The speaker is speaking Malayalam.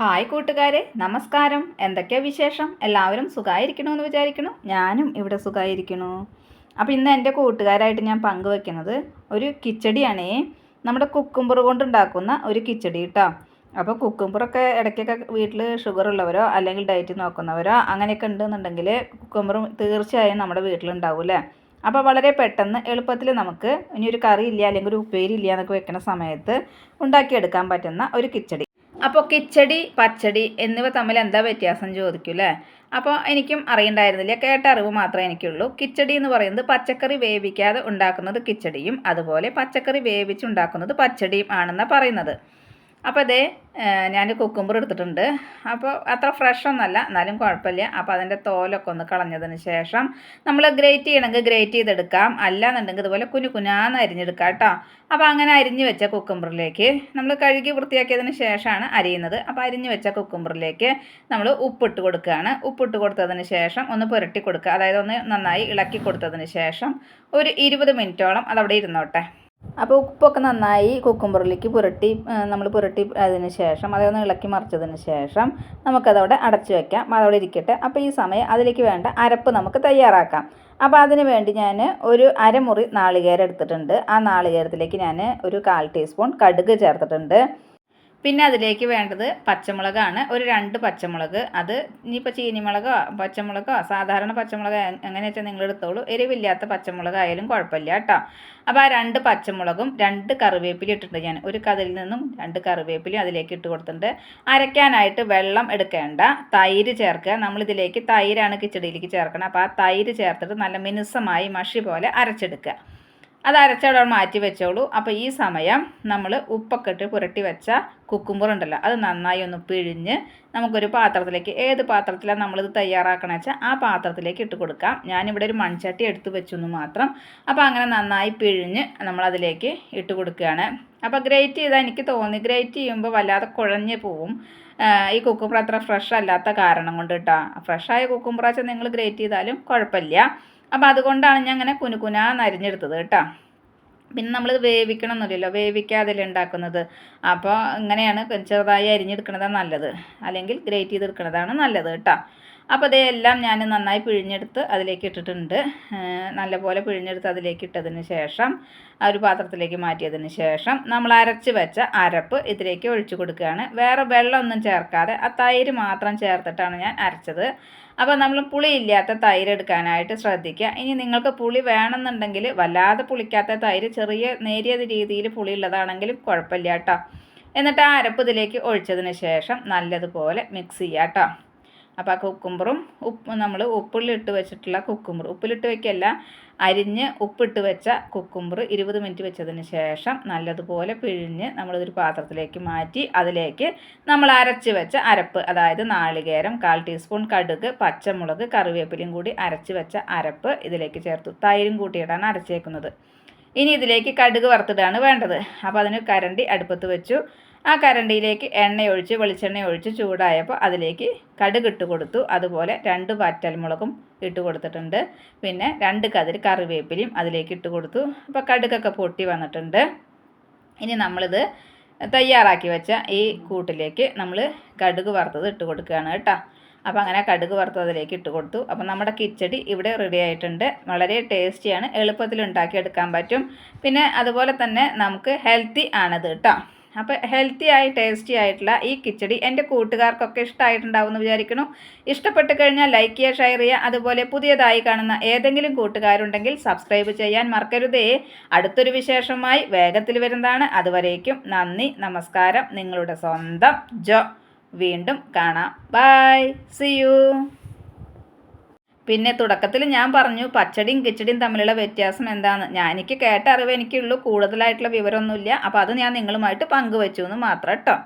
ഹായ് കൂട്ടുകാരെ നമസ്കാരം. എന്തൊക്കെയാ വിശേഷം? എല്ലാവരും സുഖമായിരിക്കണമെന്ന് വിചാരിക്കണം ഞാനും ഇവിടെ സുഖമായിരിക്കണു അപ്പോൾ ഇന്ന് എന്റെ കൂട്ടുകാരായിട്ട് ഞാൻ പങ്കുവെക്കുന്നത് ഒരു കിച്ചടിയാണേ. നമ്മുടെ കുക്കുംബർ കൊണ്ടുണ്ടാക്കുന്ന ഒരു കിച്ചടി കേട്ടോ അപ്പോൾ കുക്കുംബറൊക്കെ ഇടയ്ക്കൊക്കെ വീട്ടിൽ ഷുഗർ ഉള്ളവരോ അല്ലെങ്കിൽ ഡയറ്റ് നോക്കുന്നവരോ അങ്ങനെയൊക്കെ ഉണ്ടെന്നുണ്ടെങ്കിൽ കുക്കുംബറും തീർച്ചയായും നമ്മുടെ വീട്ടിലുണ്ടാവും അല്ലേ അപ്പോൾ വളരെ പെട്ടെന്ന് എളുപ്പത്തിൽ നമുക്ക് ഇനി ഒരു കറി ഇല്ല അല്ലെങ്കിൽ ഒരു ഉപ്പേരി ഇല്ല എന്നൊക്കെ വെക്കുന്ന സമയത്ത് ഉണ്ടാക്കിയെടുക്കാൻ പറ്റുന്ന ഒരു കിച്ചടി. അപ്പോൾ കിച്ചടി പച്ചടി എന്നിവ തമ്മിൽ എന്താ വ്യത്യാസം ചോദിക്കും അല്ലേ അപ്പോൾ എനിക്കും അറിയണ്ടായിരുന്നില്ല. കേട്ട അറിവ് മാത്രമേ എനിക്കുള്ളൂ. കിച്ചടി എന്ന് പറയുന്നത് പച്ചക്കറി വേവിക്കാതെ ഉണ്ടാക്കുന്നത് കിച്ചടിയും അതുപോലെ പച്ചക്കറി വേവിച്ചുണ്ടാക്കുന്നത് പച്ചടിയും ആണെന്നാണ് പറയുന്നത്. അപ്പോൾ അതേ ഞാൻ കുക്കുമ്പർ എടുത്തിട്ടുണ്ട്. അപ്പോൾ അത്ര ഫ്രഷ് ഒന്നല്ല എന്നാലും കുഴപ്പമില്ല. അപ്പോൾ അതിന്റെ തോലൊക്കെ ഒന്ന് കളഞ്ഞതിന് ശേഷം നമ്മൾ ഗ്രേറ്റ് ചെയ്യണമെങ്കിൽ ഗ്രേറ്റ് ചെയ്തെടുക്കാം. അല്ല എന്നുണ്ടെങ്കിൽ ഇതുപോലെ കുഞ്ഞു കുഞ്ഞാന്ന് അരിഞ്ഞെടുക്കാം കേട്ടോ. അപ്പോൾ അങ്ങനെ അരിഞ്ഞ് വെച്ച കുക്കുമ്പറിലേക്ക് നമ്മൾ കഴുകി വൃത്തിയാക്കിയതിന് ശേഷമാണ് അരിയുന്നത്. അപ്പോൾ അരിഞ്ഞ് വെച്ച കുക്കുമ്പറിലേക്ക് നമ്മൾ ഉപ്പിട്ട് കൊടുക്കുകയാണ്. ഉപ്പിട്ട് കൊടുത്തതിന് ശേഷം ഒന്ന് പുരട്ടി കൊടുക്കുക. അതായത് ഒന്ന് നന്നായി ഇളക്കി കൊടുത്തതിന് ശേഷം ഒരു ഇരുപത് മിനിറ്റോളം അതവിടെ ഇരുന്നോട്ടെ. അപ്പോൾ ഉപ്പൊക്കെ നന്നായി കുക്കുംബറിലേക്ക് പുരട്ടി നമ്മൾ പുരട്ടി അതിന് ശേഷം അതൊന്ന് ഇളക്കി മറിച്ചതിന് ശേഷം നമുക്കതവിടെ അടച്ചു വെക്കാം. അതവിടെ ഇരിക്കട്ടെ. അപ്പോൾ ഈ സമയം അതിലേക്ക് വേണ്ട അരപ്പ് നമുക്ക് തയ്യാറാക്കാം. അപ്പോൾ അതിന് വേണ്ടി ഞാൻ ഒരു അരമുറി നാളികേരം എടുത്തിട്ടുണ്ട്. ആ നാളികേരത്തിലേക്ക് ഞാൻ ഒരു കാൽ ടീസ്പൂൺ കടുക് ചേർത്തിട്ടുണ്ട്. പിന്നെ അതിലേക്ക് വേണ്ടത് പച്ചമുളകാണ്. ഒരു രണ്ട് പച്ചമുളക്. അത് ഇനിയിപ്പോൾ ചീനിമുളകോ പച്ചമുളകോ സാധാരണ പച്ചമുളക് എങ്ങനെ വെച്ചാൽ നിങ്ങൾ എടുത്തോളൂ. എരിവില്ലാത്ത പച്ചമുളക് ആയാലും കുഴപ്പമില്ല കേട്ടോ. അപ്പോൾ ആ രണ്ട് പച്ചമുളകും രണ്ട് കറിവേപ്പില ഇട്ടിട്ടുണ്ട് ഞാൻ. ഒരു കതിരിൽ നിന്നും രണ്ട് കറിവേപ്പിലയും അതിലേക്ക് ഇട്ട് കൊടുത്തിട്ടുണ്ട്. അരയ്ക്കാനായിട്ട് വെള്ളം എടുക്കേണ്ട. തൈര് ചേർക്കുക. നമ്മളിതിലേക്ക് തൈരാണ് കിച്ചടിയിലേക്ക് ചേർക്കണം. അപ്പോൾ ആ തൈര് ചേർത്തിട്ട് നല്ല മിനുസമായി മഷി പോലെ അരച്ചെടുക്കുക. അത് അരച്ചവിടെ മാറ്റി വെച്ചോളൂ. അപ്പോൾ ഈ സമയം നമ്മൾ ഉപ്പൊക്കെ ഇട്ട് പുരട്ടി വെച്ച കുക്കുമ്പർ ഉണ്ടല്ലോ അത് നന്നായി ഒന്ന് പിഴിഞ്ഞ് നമുക്കൊരു പാത്രത്തിലേക്ക് ഏത് പാത്രത്തിലാണ് നമ്മളിത് തയ്യാറാക്കണമെന്ന് വെച്ചാൽ ആ പാത്രത്തിലേക്ക് ഇട്ട് കൊടുക്കാം. ഞാനിവിടെ ഒരു മൺചട്ടി എടുത്ത് വെച്ചു എന്ന് മാത്രം. അപ്പോൾ അങ്ങനെ നന്നായി പിഴിഞ്ഞ് നമ്മളതിലേക്ക് ഇട്ട് കൊടുക്കുകയാണ്. അപ്പോൾ ഗ്രേറ്റ് ചെയ്താൽ എനിക്ക് തോന്നി ഗ്രേറ്റ് ചെയ്യുമ്പോൾ വല്ലാതെ കുഴഞ്ഞ് പോവും. ഈ കുക്കുമ്പർ അത്ര ഫ്രഷ് അല്ലാത്ത കാരണം കൊണ്ട് കേട്ടോ ഫ്രഷായ കുക്കുമ്പർ വെച്ചാൽ നിങ്ങൾ ഗ്രേറ്റ് ചെയ്താലും കുഴപ്പമില്ല അപ്പോൾ അതുകൊണ്ടാണ് ഞാൻ അങ്ങനെ കുനുകുനാന്ന് അരിഞ്ഞെടുത്തത് കേട്ടോ. പിന്നെ നമ്മൾ വേവിക്കണമെന്നില്ലല്ലോ വേവിക്കാതല്ലേ ഉണ്ടാക്കുന്നത്. അപ്പോൾ ഇങ്ങനെയാണ് ചെറുതായി അരിഞ്ഞെടുക്കുന്നതാണ് നല്ലത്. അല്ലെങ്കിൽ ഗ്രേറ്റ് ചെയ്തെടുക്കുന്നതാണ് നല്ലത് കേട്ടോ. അപ്പോൾ ഇതെല്ലാം ഞാൻ നന്നായി പിഴിഞ്ഞെടുത്ത് അതിലേക്ക് ഇട്ടിട്ടുണ്ട്. നല്ലപോലെ പിഴിഞ്ഞെടുത്ത് അതിലേക്ക് ഇട്ടതിന് ശേഷം ആ ഒരു പാത്രത്തിലേക്ക് മാറ്റിയതിന് ശേഷം നമ്മൾ അരച്ച് വെച്ച അരപ്പ് ഇതിലേക്ക് ഒഴിച്ചു കൊടുക്കുകയാണ്. വേറെ വെള്ളമൊന്നും ചേർക്കാതെ ആ തൈര് മാത്രം ചേർത്തിട്ടാണ് ഞാൻ അരച്ചത്. അപ്പോൾ നമ്മൾ പുളിയില്ലാത്ത തൈര് എടുക്കാനായിട്ട് ശ്രദ്ധിക്കുക. ഇനി നിങ്ങൾക്ക് പുളി വേണമെന്നുണ്ടെങ്കിൽ വല്ലാതെ പുളിക്കാത്ത തൈര് ചെറിയ നേരിയ രീതിയിൽ പുളിയുള്ളതാണെങ്കിലും കുഴപ്പമില്ല കേട്ടോ. എന്നിട്ട് ആ അരപ്പ് ഇതിലേക്ക് ഒഴിച്ചതിന് ശേഷം നല്ലതുപോലെ മിക്സ് ചെയ്യാം കേട്ടോ. അപ്പോൾ ആ കുക്കുമ്പറും ഉപ്പ് നമ്മൾ ഉപ്പിലിട്ട് വെച്ചിട്ടുള്ള കുക്കുമ്പർ. ഉപ്പിലിട്ട് വയ്ക്കല്ല അരിഞ്ഞ് ഉപ്പിട്ട് വെച്ച കുക്കുമ്പർ ഇരുപത് മിനിറ്റ് വെച്ചതിന് ശേഷം നല്ലതുപോലെ പിഴിഞ്ഞ് നമ്മളിതൊരു പാത്രത്തിലേക്ക് മാറ്റി അതിലേക്ക് നമ്മൾ അരച്ച് വെച്ച അരപ്പ് അതായത് നാളികേരം കാൽ ടീസ്പൂൺ കടുക് പച്ചമുളക് കറിവേപ്പിലയും കൂടി അരച്ച് വെച്ച അരപ്പ് ഇതിലേക്ക് ചേർത്തു. തൈരും കൂട്ടിയിട്ടാണ് അരച്ചേക്കുന്നത്. ഇനി ഇതിലേക്ക് കടുക് വറുത്തിടാണ് വേണ്ടത്. അപ്പോൾ അതിന് കരണ്ടി അടുപ്പത്ത് വെച്ചു. ആ കരണ്ടിയിലേക്ക് എണ്ണ ഒഴിച്ച് വെളിച്ചെണ്ണ ഒഴിച്ച് ചൂടായപ്പോൾ അതിലേക്ക് കടുക് ഇട്ട് കൊടുത്തു. അതുപോലെ രണ്ട് വറ്റൽമുളകും ഇട്ട് കൊടുത്തിട്ടുണ്ട്. പിന്നെ രണ്ട് കതിർ കറിവേപ്പിലയും അതിലേക്ക് ഇട്ട് കൊടുത്തു. അപ്പോൾ കടുകൊക്കെ പൊട്ടി വന്നിട്ടുണ്ട്. ഇനി നമ്മളിത് തയ്യാറാക്കി വെച്ച ഈ കൂട്ടിലേക്ക് നമ്മൾ കടുക് വറുത്തത് ഇട്ട് കൊടുക്കുകയാണ് കേട്ടോ. അപ്പോൾ അങ്ങനെ കടുക് വറുത്തതിലേക്ക് ഇട്ട് കൊടുത്തു. അപ്പോൾ നമ്മുടെ കിച്ചടി ഇവിടെ റെഡി ആയിട്ടുണ്ട്. വളരെ ടേസ്റ്റിയാണ് എളുപ്പത്തിൽ ഉണ്ടാക്കിയെടുക്കാൻ പറ്റും. പിന്നെ അതുപോലെ തന്നെ നമുക്ക് ഹെൽത്തി ആണത് കേട്ടോ അപ്പോൾ ഹെൽത്തി ആയി ടേസ്റ്റി ആയിട്ടുള്ള ഈ കിച്ചടി എന്റെ കൂട്ടുകാർക്കൊക്കെ ഇഷ്ടമായിട്ടുണ്ടാവും എന്ന് വിചാരിക്കുന്നു. ഇഷ്ടപ്പെട്ട് കഴിഞ്ഞാൽ ലൈക്ക് ചെയ്യുക ഷെയർ ചെയ്യുക. അതുപോലെ പുതിയതായി കാണുന്ന ഏതെങ്കിലും കൂട്ടുകാരുണ്ടെങ്കിൽ സബ്സ്ക്രൈബ് ചെയ്യാൻ മറക്കരുതേ. അടുത്തൊരു വിശേഷമായി വേഗത്തിൽ വരുന്നതാണ്. അതുവരേക്കും നന്ദി നമസ്കാരം. നിങ്ങളുടെ സ്വന്തം ജോ. വീണ്ടും കാണാം. ബൈ സി യു പിന്നെ തുടക്കത്തിൽ ഞാൻ പറഞ്ഞു പച്ചടിയും കിച്ചടിയും തമ്മിലുള്ള വ്യത്യാസം എന്താണ്? ഞാൻ എനിക്ക് കേട്ട അറിവ് എനിക്കുള്ളൂ കൂടുതലായിട്ടുള്ള വിവരമൊന്നുമില്ല. അപ്പോൾ അത് ഞാൻ നിങ്ങളുമായിട്ട് പങ്കുവച്ചു എന്ന് മാത്രം കേട്ടോ.